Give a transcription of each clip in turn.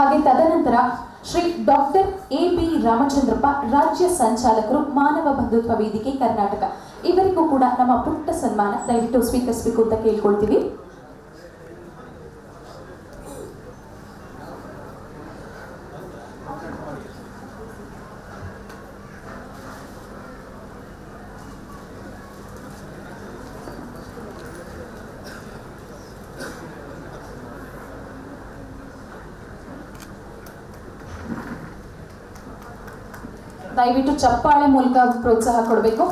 ಹಾಗೆ ತದನಂತರ Shri doctor A B Ramachandrappa, ರಾಜ್ಯ ಸಂಚಾಲಕರು, ಮಾನವ ಬಂಧುತ್ವ ವೇದಿಕೆ, ಕರ್ನಾಟಕ. ಇವರಿಗೂ ಕೂಡ ನಮ್ಮ ಪುಟ್ಟ ಸನ್ಮಾನ. ದಯವಿಟ್ಟು ಸ್ವೀಕರಿಸಬೇಕು ಅಂತ ಕೇಳ್ಕೊಳ್ತೀವಿ. ದಯವಿಟ್ಟು ಚಪ್ಪಾಳೆ ಮೂಲಕ ಪ್ರೋತ್ಸಾಹ ಕೊಡಬೇಕು.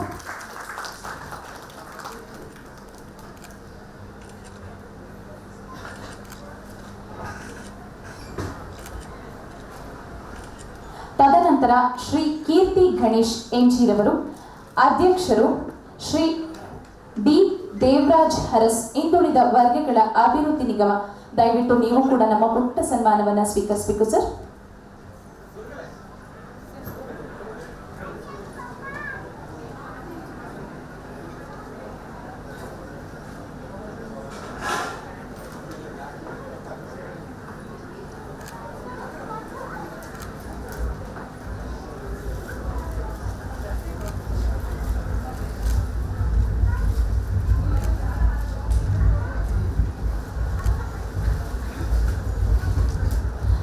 ತದನಂತರ ಶ್ರೀ ಕೀರ್ತಿ ಗಣೇಶ್ ಎಂಜಿರವರು, ಅಧ್ಯಕ್ಷರು ಶ್ರೀ ಡಿ ದೇವರಾಜ್ ಹರಸ್ ಹಿಂದುಳಿದ ವರ್ಗಗಳ ಅಭಿವೃದ್ಧಿ ನಿಗಮ. ದಯವಿಟ್ಟು ನೀವು ಕೂಡ ನಮ್ಮ ಪುಟ್ಟ ಸನ್ಮಾನವನ್ನು ಸ್ವೀಕರಿಸಬೇಕು ಸರ್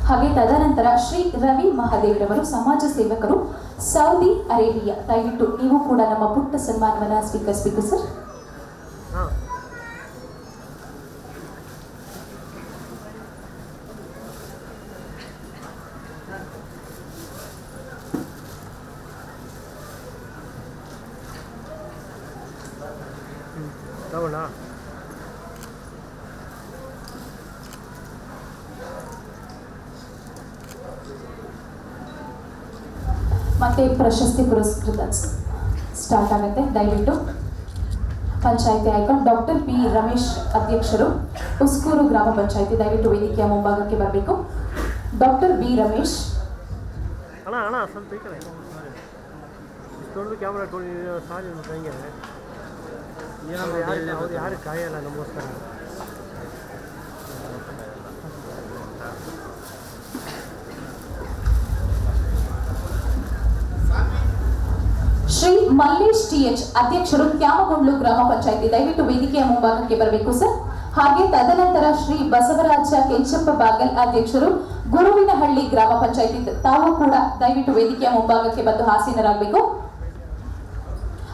ಹಾಗೆ ತದನಂತರ ಶ್ರೀ ರವಿ ಮಹಾದೇವ್ರವರು ಸಮಾಜ ಸೇವಕರು ಸೌದಿ ಅರೇಬಿಯಾ. ದಯವಿಟ್ಟು ನೀವು ಕೂಡ ನಮ್ಮ ಪುಟ್ಟ ಸನ್ಮಾನವನ್ನ ಸ್ವೀಕರಿಸಬೇಕು ಸರ್. ತಗೊಳ್ಳ ಮತ್ತೆ ಪ್ರಶಸ್ತಿ ಪುರಸ್ಕೃತ ಸ್ಟಾರ್ಟ್ ಆಗುತ್ತೆ ದಯವಿಟ್ಟು ಪಂಚಾಯತಿ ಐಕಾನ್ ಡಾಕ್ಟರ್ ಪಿ ರಮೇಶ್ ಅಧ್ಯಕ್ಷರು ಉಸ್ಕೂರು ಗ್ರಾಮ ಪಂಚಾಯತಿ ದಯವಿಟ್ಟು ವೇದಿಕೆಯ ಮುಂಭಾಗಕ್ಕೆ ಬರಬೇಕು ಡಾಕ್ಟರ್ ಬಿ ರಮೇಶ್ ಅಣ್ಣ ಅಣ್ಣ ಸ್ವಲ್ಪ ಈ ಕಡೆ ಇಷ್ಟೊಂದು ಕ್ಯಾಮ್ರಾ ಇಟ್ಕೊಂಡು ನೀನು ಸಾರಿ ಹಂಗೆ ಅವ್ರು ಯಾರು ಅವ್ರು ಯಾರು ಕಾಯಲ್ಲ ನಮಗೋಸ್ಕರ ಶ್ರೀ ಮಲ್ಲೇಶ್ ಟಿಎಚ್ ಅಧ್ಯಕ್ಷರು ತ್ಯಾಮಗೊಂಡ್ಲು ಗ್ರಾಮ ಪಂಚಾಯಿತಿ. ದಯವಿಟ್ಟು ವೇದಿಕೆಯ ಮುಂಭಾಗಕ್ಕೆ ಬರಬೇಕು ಸರ್. ಹಾಗೆ ತದನಂತರ ಶ್ರೀ ಬಸವರಾಜ ಕೆಂಚಪ್ಪ ಬಾಗಲ್ ಅಧ್ಯಕ್ಷರು ಗುರುವಿನಹಳ್ಳಿ ಗ್ರಾಮ ಪಂಚಾಯಿತಿ ತಾವು ಕೂಡ ದಯವಿಟ್ಟು ವೇದಿಕೆಯ ಮುಂಭಾಗಕ್ಕೆ ಬಂದು ಹಾಸೀನರಾಗಬೇಕು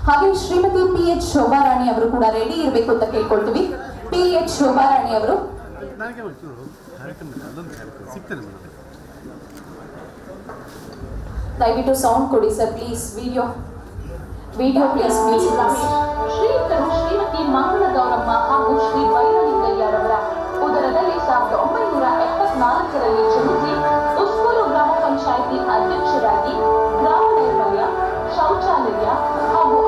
ಹಾಗೆ ಶ್ರೀಮತಿ ಪಿ ಎಚ್ ಶೋಭಾರಾಣಿ ಅವರು ಕೂಡ ರೆಡಿ ಇರಬೇಕು ಅಂತ ಕೇಳ್ಕೊಳ್ತೀವಿ. ಪಿ ಎಚ್ ಶೋಭಾರಾಣಿ ಅವರು. ದಯವಿಟ್ಟು ಸೌಂಡ್ ಕೊಡಿ sir, please, video. Video place please ಶ್ರೀಯುತರು Shrimati ಮಂಗಳ ಗೌರಮ್ಮ ಹಾಗೂ ಶ್ರೀ ಬೈರಲಿಂಗಯ್ಯರವರ ಉದರದಲ್ಲಿ ಸಾವಿರದ ಒಂಬೈನೂರ ಎಪ್ಪತ್ನಾಲ್ಕರಲ್ಲಿ ಜನಿಸಿ ಉಸ್ಕೂರು ಗ್ರಾಮ ಪಂಚಾಯಿತಿ ಅಧ್ಯಕ್ಷರಾಗಿ ಗ್ರಾಮ ನೈರ್ಮಲ್ಯ ಶೌಚಾಲಯ ಹಾಗೂ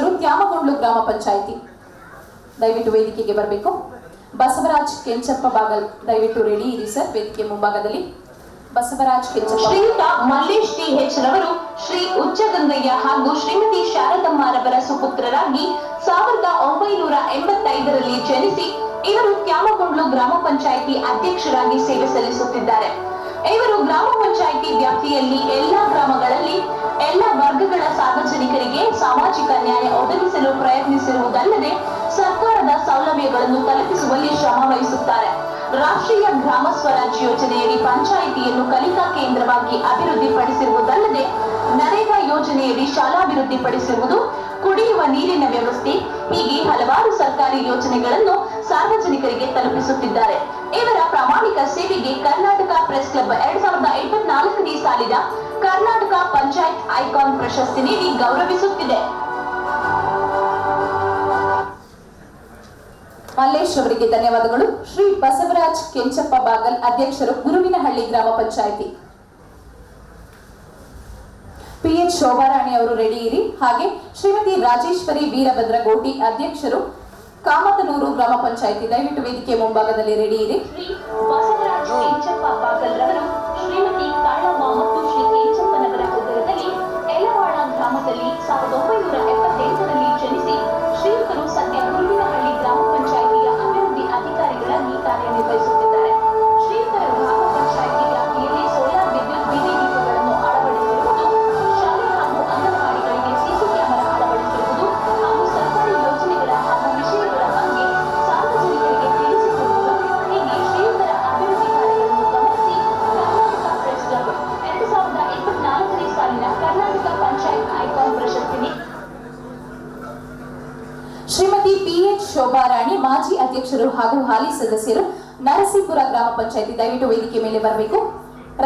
ಅಧ್ಯಕ್ಷರು ತ್ಯಾಮಗೊಂಡ್ಲು ಗ್ರಾಮ ಪಂಚಾಯಿತಿ. ದಯವಿಟ್ಟು ವೇದಿಕೆಗೆ ಬರಬೇಕು. ಬಸವರಾಜ್ ಕೆಂಚಪ್ಪ ಬಾಗಲ್, ದಯವಿಟ್ಟು ರೆಡಿ ಇರಿ ಸರ್ ವೇದಿಕೆ ಮುಂಭಾಗದಲ್ಲಿ. ಬಸವರಾಜ್ ಕೆಂಚಪ್ಪ ಶ್ರೀಯುತ ಮಲ್ಲೇಶ್ ಟಿ ಹೆಚ್ ರವರು ಶ್ರೀ ಉಚ್ಚಗಂಗಯ್ಯ ಹಾಗೂ ಶ್ರೀಮತಿ ಶಾರದಮ್ಮರವರ ಸುಪುತ್ರರಾಗಿ ಸಾವಿರದ ಒಂಬೈನೂರ ಎಂಬತ್ತೈದರಲ್ಲಿ ಜನಿಸಿ ಇವರು ತ್ಯಾಮಗೊಂಡ್ಲು ಗ್ರಾಮ ಪಂಚಾಯಿತಿ ಅಧ್ಯಕ್ಷರಾಗಿ ಸೇವೆ ಸಲ್ಲಿಸುತ್ತಿದ್ದಾರೆ. ಇವರು ಗ್ರಾಮ ಪಂಚಾಯಿತಿ ವ್ಯಾಪ್ತಿಯಲ್ಲಿ ಎಲ್ಲಾ ಗ್ರಾಮಗಳಲ್ಲಿ ಎಲ್ಲ ವರ್ಗಗಳ ಸಾರ್ವಜನಿಕರಿಗೆ ಸಾಮಾಜಿಕ ನ್ಯಾಯ ಒದಗಿಸಲು ಪ್ರಯತ್ನಿಸಿರುವುದಲ್ಲದೆ ಸರ್ಕಾರದ ಸೌಲಭ್ಯಗಳನ್ನು ತಲುಪಿಸುವಲ್ಲಿ ಶ್ರಮ ವಹಿಸುತ್ತಾರೆ. ರಾಷ್ಟ್ರೀಯ ಗ್ರಾಮ ಸ್ವರಾಜ್ ಯೋಜನೆಯಲ್ಲಿ ಪಂಚಾಯಿತಿಯನ್ನು ಕಲಿಕಾ ಕೇಂದ್ರವಾಗಿ ಅಭಿವೃದ್ಧಿಪಡಿಸಿರುವುದಲ್ಲದೆ ನರೇಗಾ ಯೋಜನೆಯಲ್ಲಿ ಶಾಲಾಭಿವೃದ್ಧಿಪಡಿಸಿರುವುದು ಕುಡಿಯುವ ನೀರಿನ ವ್ಯವಸ್ಥೆ, ಹೀಗೆ ಹಲವಾರು ಸರ್ಕಾರಿ ಯೋಜನೆಗಳನ್ನು ಸಾರ್ವಜನಿಕರಿಗೆ ತಲುಪಿಸುತ್ತಿದ್ದಾರೆ. ಇವರ ಪ್ರಾಮಾಣಿಕ ಸೇವೆಗೆ ಕರ್ನಾಟಕ ಪ್ರೆಸ್ ಕ್ಲಬ್ ಎರಡ್ ಸಾವಿರದ ಇಪ್ಪತ್ನಾಲ್ಕನೇ ಸಾಲಿನ ಕರ್ನಾಟಕ ಪಂಚಾಯತ್ ಐಕಾನ್ ಪ್ರಶಸ್ತಿ ನೀಡಿ ಗೌರವಿಸುತ್ತಿದೆ. ಮಲ್ಲೇಶ್ ಅವರಿಗೆ ಧನ್ಯವಾದಗಳು. ಶ್ರೀ ಬಸವರಾಜ್ ಕೆಂಚಪ್ಪ ಬಾಗಲ್ ಅಧ್ಯಕ್ಷರು ಗುರುವಿನಹಳ್ಳಿ ಗ್ರಾಮ ಪಂಚಾಯಿತಿ. ಪಿಎಚ್ ಶೋಭಾರಾಣಿ ಅವರು ರೆಡಿ ಇರಿ. ಹಾಗೆ ಶ್ರೀಮತಿ ರಾಜೇಶ್ವರಿ ವೀರಭದ್ರ ಗೋಟಿ ಅಧ್ಯಕ್ಷರು ಕಾಮತನೂರು ಗ್ರಾಮ ಪಂಚಾಯಿತಿ ದಯವಿಟ್ಟು ವೇದಿಕೆ ಮುಂಭಾಗದಲ್ಲಿ ರೆಡಿ ಇರಿ. ಶೋಭಾರಾಣಿ ಮಾಜಿ ಅಧ್ಯಕ್ಷರು ಹಾಗೂ ಹಾಲಿ ಸದಸ್ಯರು ನರಸೀಪುರ ಗ್ರಾಮ ಪಂಚಾಯತಿ ದಯವಿಟ್ಟು ವೇದಿಕೆ ಮೇಲೆ ಬರಬೇಕು.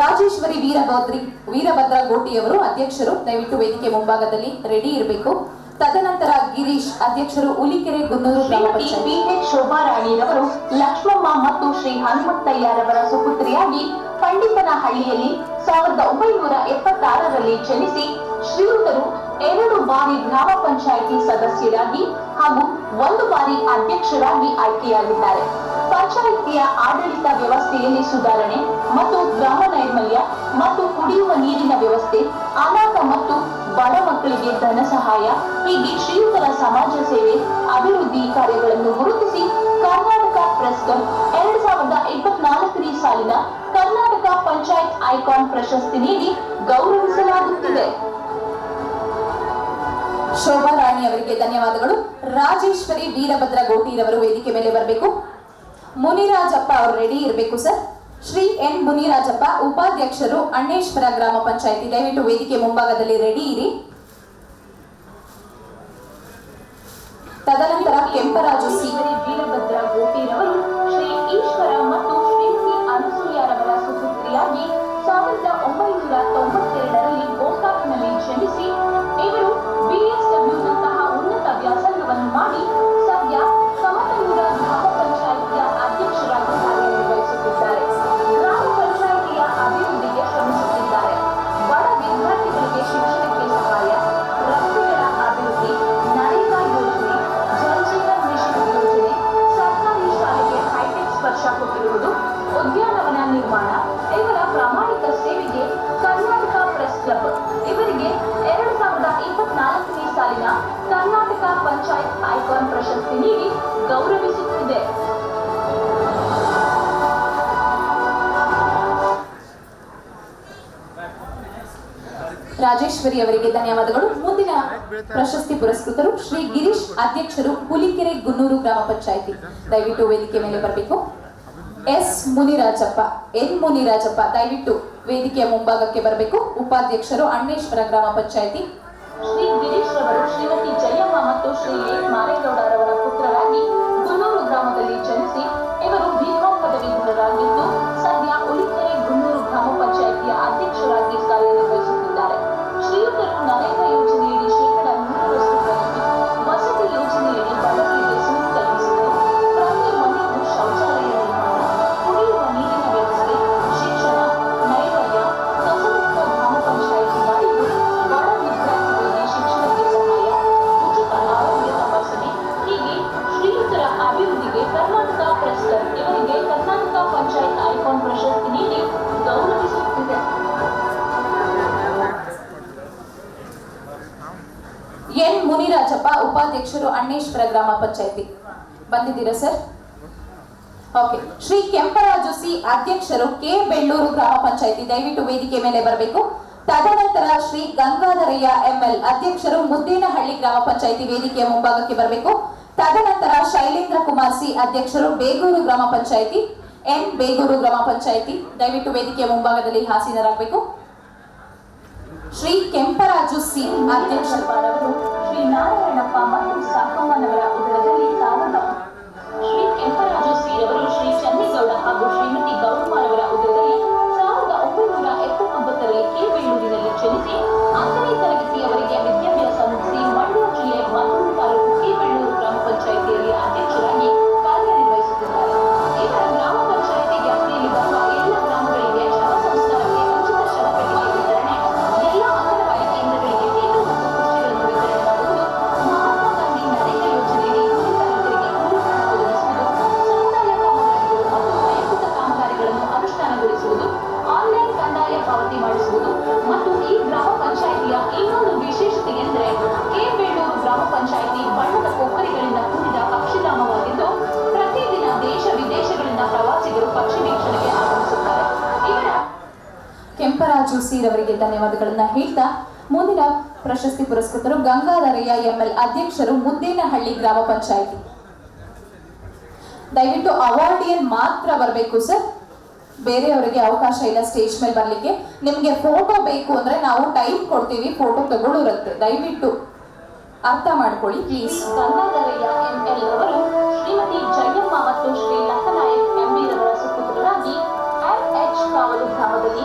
ರಾಜೇಶ್ವರಿ ವೀರಭದ್ರಿ ವೀರಭದ್ರ ಗೋಟಿಯವರು ಅಧ್ಯಕ್ಷರು ದಯವಿಟ್ಟು ವೇದಿಕೆ ಮುಂಭಾಗದಲ್ಲಿ ರೆಡಿ ಇರಬೇಕು. ತದನಂತರ ಗಿರೀಶ್ ಅಧ್ಯಕ್ಷರು ಉಲಿಕೆರೆ ಗುನ್ನೂರು ಗ್ರಾಮ ಪಂಚಾಯಿತಿ. ಶೋಭಾರಾಣಿರವರು ಲಕ್ಷ್ಮಮ್ಮ ಮತ್ತು ಶ್ರೀ ಹನುಮಂತಯ್ಯರವರ ಸುಪುತ್ರಿಯಾಗಿ ಪಂಡಿತನಹಳ್ಳಿಯಲ್ಲಿ ಸಾವಿರದ ಒಂಬೈನೂರ ಎಪ್ಪತ್ತಾರರಲ್ಲಿ ಜನಿಸಿ ಶ್ರೀಯುತರು ಎರಡು ಬಾರಿ ಗ್ರಾಮ ಪಂಚಾಯಿತಿ ಸದಸ್ಯರಾಗಿ ಹಾಗೂ ಒಂದು ಬಾರಿ ಅಧ್ಯಕ್ಷರಾಗಿ ಆಯ್ಕೆಯಾಗಿದ್ದಾರೆ. ಪಂಚಾಯಿತಿಯ ಆಡಳಿತ ವ್ಯವಸ್ಥೆಯಲ್ಲಿ ಸುಧಾರಣೆ ಮತ್ತು ಗ್ರಾಮ ನೈರ್ಮಲ್ಯ ಮತ್ತು ಕುಡಿಯುವ ನೀರಿನ ವ್ಯವಸ್ಥೆ, ಅನಾಥ ಮತ್ತು ಬಡ ಮಕ್ಕಳಿಗೆ ಧನ ಸಹಾಯ, ಹೀಗೆ ಶ್ರೀಯುತರ ಸಮಾಜ ಸೇವೆ, ಅಭಿವೃದ್ಧಿ ಕಾರ್ಯಗಳನ್ನು ಗುರುತಿಸಿ ಕರ್ನಾಟಕ ಪ್ರೆಸ್ ಕ್ಲಬ್ ಎರಡ್ ಸಾವಿರದ ಇಪ್ಪತ್ನಾಲ್ಕನೇ ಸಾಲಿನ ಕರ್ನಾಟಕ ಪಂಚಾಯತ್ ಐಕಾನ್ ಪ್ರಶಸ್ತಿ ನೀಡಿ ಗೌರವಿಸಲಾಗುತ್ತಿದೆ. ಶೋಭಾರಾಣಿ ಅವರಿಗೆ ಧನ್ಯವಾದಗಳು. ರಾಜೇಶ್ವರಿ ವೀರಭದ್ರ ಗೋಟಿರವರು ವೇದಿಕೆ ಮೇಲೆ ಬರಬೇಕು. ಮುನಿರಾಜಪ್ಪ ಅವರು ರೆಡಿ ಇರಬೇಕು ಸರ್ ಶ್ರೀ ಎನ್ ಮುನಿರಾಜಪ್ಪ, ಉಪಾಧ್ಯಕ್ಷರು ಅಣ್ಣೇಶ್ವರ ಗ್ರಾಮ ಪಂಚಾಯಿತಿ, ದಯವಿಟ್ಟು ವೇದಿಕೆ ಮುಂಭಾಗದಲ್ಲಿ ರೆಡಿ ಇರಿ. ತದನಂತರ ಕೆಂಪರಾಜು ಸಿ. ವೀರಭದ್ರ ಗೋಟಿರವರು ಶ್ರೀ ಈಶ್ವರ ಮತ್ತು ಅನಸೂಯರವರ ಸುಪುತ್ರಿಯಾಗಿ ಸಾವಿರದ ಒಂಬೈನೂರ ತೊಂಬತ್ತೆರಡರಲ್ಲಿ ರಾಜೇಶ್ವರಿ ಅವರಿಗೆ ಧನ್ಯವಾದಗಳು. ಮುಂದಿನ ಪ್ರಶಸ್ತಿ ಪುರಸ್ಕೃತರು ಶ್ರೀ ಗಿರೀಶ್ ಅಧ್ಯಕ್ಷರು ಹುಲಿಕೆರೆ ಗುನ್ನೂರು ಗ್ರಾಮ ಪಂಚಾಯಿತಿ. ದಯವಿಟ್ಟು ವೇದಿಕೆ ಮೇಲೆ ಬರಬೇಕು. ಎಸ್ ಮುನಿರಾಜಪ್ಪ, ಎನ್ ಮುನಿರಾಜಪ್ಪ, ದಯವಿಟ್ಟು ವೇದಿಕೆಯ ಮುಂಭಾಗಕ್ಕೆ ಬರಬೇಕು. ಉಪಾಧ್ಯಕ್ಷರು ಅಣ್ಣೇಶ್ವರ ಗ್ರಾಮ ಪಂಚಾಯಿತಿ. ಶ್ರೀ ಗಿರೀಶ್ ಅವರು ಶ್ರೀಮತಿ ಜಯಮ್ಮ ಮತ್ತು ಶ್ರೀ ಮಾರೇಗೌಡ ಮಾರೇಗೌಡರವರ ಪುತ್ರರಾಗಿ ಗುನ್ನೂರು ಗ್ರಾಮದಲ್ಲಿ ಜನಿಸಿ ಉಪಾಧ್ಯಕ್ಷರು ಅಣ್ಣೇಶ್ವರ ಗ್ರಾಮ ಪಂಚಾಯಿತಿ. ಬಂದಿದ್ದೀರಾ sir? Okay. Shri Kemparaju C ಅಧ್ಯಕ್ಷರು ಕೆ ಬೆಳ್ಳೂರು ಗ್ರಾಮ ಪಂಚಾಯತಿ ದಯವಿಟ್ಟು ವೇದಿಕೆ ಮೇಲೆ ಬರಬೇಕು. ತದನಂತರ ಶ್ರೀ ಗಂಗಾಧರಯ್ಯ ಎಂಎಲ್ ಅಧ್ಯಕ್ಷರು ಮುದ್ದೇನಹಳ್ಳಿ ಗ್ರಾಮ ಪಂಚಾಯತಿ ವೇದಿಕೆಯ ಮುಂಭಾಗಕ್ಕೆ ಬರಬೇಕು. ತದನಂತರ ಶೈಲೇಂದ್ರ ಕುಮಾರ್ ಸಿ ಅಧ್ಯಕ್ಷರು ಬೇಗೂರು ಗ್ರಾಮ ಪಂಚಾಯತಿ, ಎನ್ ಬೇಗೂರು ಗ್ರಾಮ ಪಂಚಾಯತಿ. ದಯವಿಟ್ಟು ವೇದಿಕೆಯ ಮುಂಭಾಗದಲ್ಲಿ ಹಾಸೀನರಾಗಬೇಕು. ಶ್ರೀ ಕೆಂಪರಾಜು ಸಿ ಅಧ್ಯಕ್ಷರು ಅಧ್ಯಕ್ಷರವರು ಶ್ರೀ ನಾರಾಯಣಪ್ಪ ಮತ್ತು ಸಾಕಮ್ಮನವರ ಉದರದಲ್ಲಿ ಸಾವಿರದ ಶ್ರೀ ಕೆಂಪರಾಜು ಸಿರವರು ರಾಜು ಸೀರವರಿಗೆ ಧನ್ಯವಾದಗಳನ್ನ ಹೇಳ್ತಾ ಮುಂದಿನ ಪ್ರಶಸ್ತಿ ಪುರಸ್ಕೃತರು ಗಂಗಾಧರಯ್ಯ ಎಂಎಲ್ ಅಧ್ಯಕ್ಷರು ಮುದ್ದೇನಹಳ್ಳಿ ಗ್ರಾಮ ಪಂಚಾಯಿತಿ. ದಯವಿಟ್ಟು ಅವಾರ್ಡಿಯನ್ ಮಾತ್ರ ಬರಬೇಕು ಸರ್. ಬೇರೆಯವರಿಗೆ ಅವಕಾಶ ಇಲ್ಲ ಸ್ಟೇಜ್ ಮೇಲೆ ಬರ್ಲಿಕ್ಕೆ. ನಿಮ್ಗೆ ಫೋಟೋ ಬೇಕು ಅಂದ್ರೆ ನಾವು ಟೈಮ್ ಕೊಡ್ತೀವಿ, ಫೋಟೋ ತಗೊಳ್ಳೋರುತ್ತೆ ದಯವಿಟ್ಟು ಅರ್ಥ ಮಾಡ್ಕೊಳ್ಳಿ, ಪ್ಲೀಸ್. ಗಂಗಾಧರಯ್ಯ ಎಂಎಲ್ ಅವರು ಶ್ರೀಮತಿ ಜಯಮ್ಮ ಮತ್ತು ಶ್ರೀ ಲಕ್ಕನಾಯಕ್ ಎಂಬಿರವರ ಸುಪುತ್ರರಾಗಿ ಎಚ್ ಕಾವಲು ಗ್ರಾಮದಲ್ಲಿ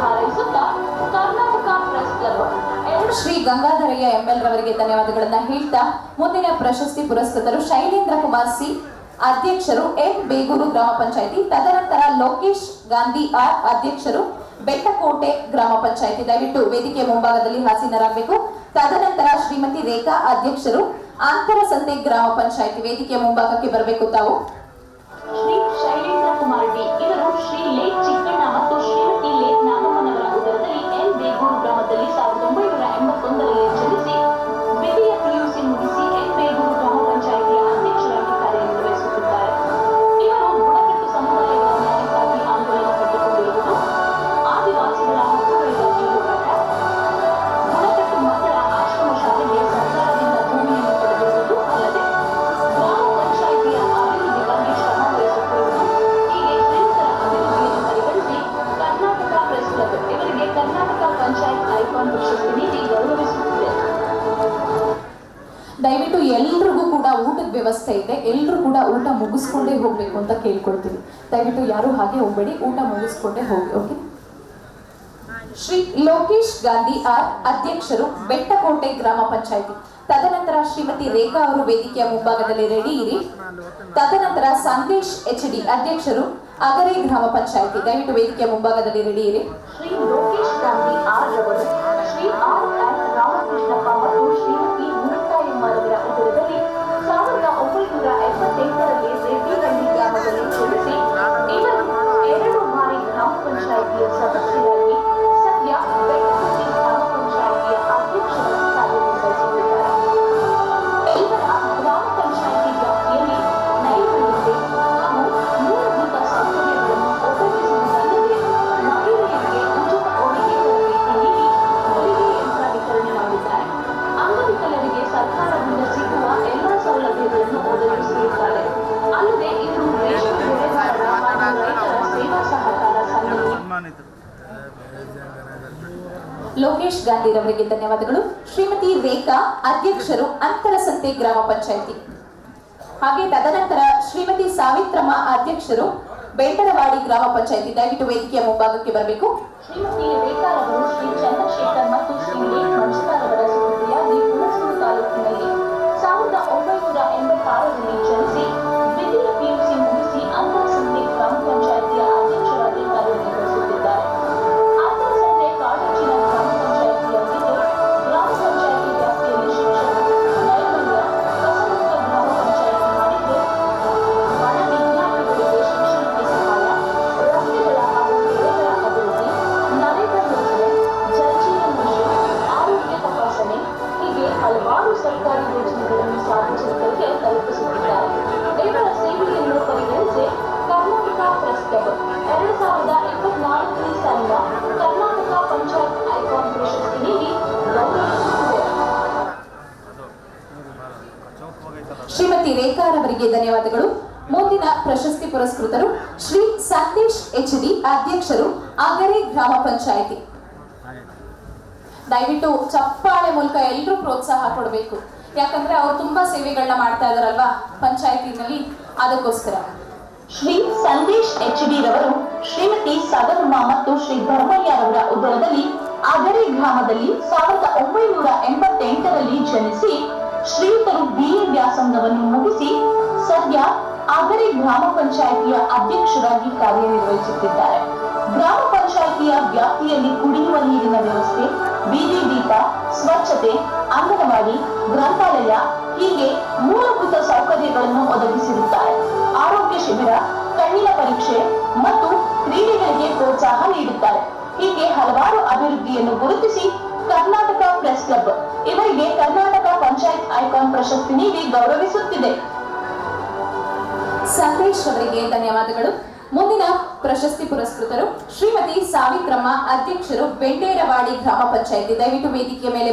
ಗಂಗಾಧರಯ್ಯ ಎಂಎಲ್ ರವರಿಗೆ ಧನ್ಯವಾದಗಳನ್ನು ಹೇಳ್ತಾ ಮುಂದಿನ ಪ್ರಶಸ್ತಿ ಪುರಸ್ಕೃತರು ಶೈಲೇಂದ್ರ ಕುಮಾರ್ ಸಿ, ಅಧ್ಯಕ್ಷರು ಎಂ ಬೇಗೂರು ಗ್ರಾಮ ಪಂಚಾಯಿತಿ, ತದನಂತರ ಲೋಕೇಶ್ ಗಾಂಧಿ ಆರ್, ಅಧ್ಯಕ್ಷರು ಬೆಟ್ಟಕೋಟೆ ಗ್ರಾಮ ಪಂಚಾಯಿತಿ. ದಯವಿಟ್ಟು ವೇದಿಕೆ ಮುಂಭಾಗದಲ್ಲಿ ಹಾಸೀನರಾಗಬೇಕು ತದನಂತರ ಶ್ರೀಮತಿ ರೇಖಾ ಅಧ್ಯಕ್ಷರು ಅಂತರ ಸಂತೆ ಗ್ರಾಮ ಪಂಚಾಯಿತಿ ವೇದಿಕೆ ಮುಂಭಾಗಕ್ಕೆ ಬರಬೇಕು ತಾವು. ಎಲ್ರಿಗೂ ಕೂಡ ಊಟದ ವ್ಯವಸ್ಥೆ ಇದೆ. ಎಲ್ಲರೂ ಕೂಡ ಊಟ ಮುಗಿಸ್ಕೊಂಡೇ ಹೋಗ್ಬೇಕು ಅಂತ ಕೇಳ್ಕೊಳ್ತೀವಿ. ದಯವಿಟ್ಟು ಯಾರು ಹಾಗೆ ಹೋಗ್ಬೇಡಿ. ಊಟ ಮುಗಿಸ್ಕೊಂಡೇ ಹೋಗಿ, ಓಕೆ? ಶ್ರೀ ಲೋಕೇಶ್ ಗಾಂಧಿ ಆರ್ ಅಧ್ಯಕ್ಷರು ಬೆಟ್ಟಕೋಟೆ ಗ್ರಾಮ ಪಂಚಾಯಿತಿ. ತದನಂತರ ಶ್ರೀಮತಿ ರೇಖಾ ಅವರು ವೇದಿಕೆಯ ಮುಂಭಾಗದಲ್ಲಿ ರೆಡಿ ಇರಿ. ತದನಂತರ ಸಂದೇಶ್ ಎಚ್ ಡಿ ಅಧ್ಯಕ್ಷರು ಅಗರೆ ಗ್ರಾಮ ಪಂಚಾಯಿತಿ. ದಯವಿಟ್ಟು ವೇದಿಕೆಯ ಮುಂಭಾಗದಲ್ಲಿ ರೆಡಿ ಇರಿ. ಶ್ರೀ ಲೋಕೇಶ್ ಗಾಂಧಿ ಆರ್ ಅವರು ಶ್ರೀ ಆರ್ ರಾಮಕೃಷ್ಣಪ್ಪ ಮತ್ತು ಶ್ರೀಮತಿ Gracias. ಲೋಕೇಶ್ ಧನ್ಯವಾದಗಳು. ಶ್ರೀಮತಿ ರೇಖಾ ಅಧ್ಯಕ್ಷರು ಅಂತರಸಂತೆ ಗ್ರಾಮ ಪಂಚಾಯಿತಿ. ಹಾಗೆ ತದನಂತರ ಶ್ರೀಮತಿ ಸಾವಿತ್ರಮ್ಮ ಅಧ್ಯಕ್ಷರು ಬೆಂಟರವಾಡಿ ಗ್ರಾಮ ಪಂಚಾಯಿತಿ. ದಯವಿಟ್ಟು ವೇದಿಕೆಯ ಮುಂಭಾಗಕ್ಕೆ ಬರಬೇಕು. ಶ್ರೀಮತಿ ರೇಖಾರವರು ಅಧ್ಯಕ್ಷರು ಅಗರಿ ಗ್ರಾಮ ಪಂಚಾಯಿತಿ. ದಯವಿಟ್ಟು ಚಪ್ಪಾಳೆ ಮೂಲಕ ಎಲ್ಲರೂ ಪ್ರೋತ್ಸಾಹ ಕೊಡಬೇಕು. ಯಾಕಂದ್ರೆ ಅವ್ರು ತುಂಬಾ ಸೇವೆಗಳನ್ನ ಮಾಡ್ತಾ ಇದಾರಲ್ವಾ ಪಂಚಾಯತಿನಲ್ಲಿ. ಅದಕ್ಕೋಸ್ಕರ. ಶ್ರೀ ಸಂದೇಶ್ ಎಚ್ ಡಿ ರವರು ಶ್ರೀಮತಿ ಸಗರಮ್ಮ ಮತ್ತು ಶ್ರೀ ಧರ್ಮಯ್ಯರವರ ಉದರದಲ್ಲಿ ಅಗರಿ ಗ್ರಾಮದಲ್ಲಿ ಸಾವಿರದ ಒಂಬೈನೂರ ಎಂಬತ್ತೆಂಟರಲ್ಲಿ ಜನಿಸಿ ಶ್ರೀಯುತರು ಎ ವ್ಯಾಸಂಗವನ್ನು ಮುಗಿಸಿ ಸದ್ಯ ಅಗರಿ ಗ್ರಾಮ ಪಂಚಾಯಿತಿಯ ಅಧ್ಯಕ್ಷರಾಗಿ ಕಾರ್ಯನಿರ್ವಹಿಸುತ್ತಿದ್ದಾರೆ. ಗ್ರಾಮ ಪಂಚಾಯಿತಿಯ ವ್ಯಾಪ್ತಿಯಲ್ಲಿ ಕುಡಿಯುವ ನೀರಿನ ವ್ಯವಸ್ಥೆ, ಬೀದಿ ದೀಪ, ಸ್ವಚ್ಛತೆ, ಅಂಗನವಾಡಿ, ಗ್ರಂಥಾಲಯ ಹೀಗೆ ಮೂಲಭೂತ ಸೌಕರ್ಯಗಳನ್ನು ಒದಗಿಸಿರುತ್ತಾರೆ. ಆರೋಗ್ಯ ಶಿಬಿರ, ಕಣ್ಣಿನ ಪರೀಕ್ಷೆ ಮತ್ತು ಕ್ರೀಡೆಗಳಿಗೆ ಪ್ರೋತ್ಸಾಹ ನೀಡುತ್ತಾರೆ. ಹೀಗೆ ಹಲವಾರು ಅಭಿವೃದ್ಧಿಯನ್ನು ಗುರುತಿಸಿ ಕರ್ನಾಟಕ ಪ್ರೆಸ್ ಕ್ಲಬ್. ಇವರಿಗೆ ಕರ್ನಾಟಕ ಪಂಚಾಯತ್ ಐಕಾನ್ ಪ್ರಶಸ್ತಿ ನೀಡಿ ಗೌರವಿಸುತ್ತಿದೆ. ಸಂದೇಶ್ ಅವರಿಗೆ ಧನ್ಯವಾದಗಳು. ಮುಂದಿನ ಪ್ರಶಸ್ತಿ ಪುರಸ್ಕೃತರು ಶ್ರೀಮತಿ ಸಾವಿತ್ರಮ್ಮ ಅಧ್ಯಕ್ಷರು ಬೆಂಡೇರವಾಡಿ ಗ್ರಾಮ ಪಂಚಾಯಿತಿ. ದಯವಿಟ್ಟು ವೇದಿಕೆಯ ಮೇಲೆ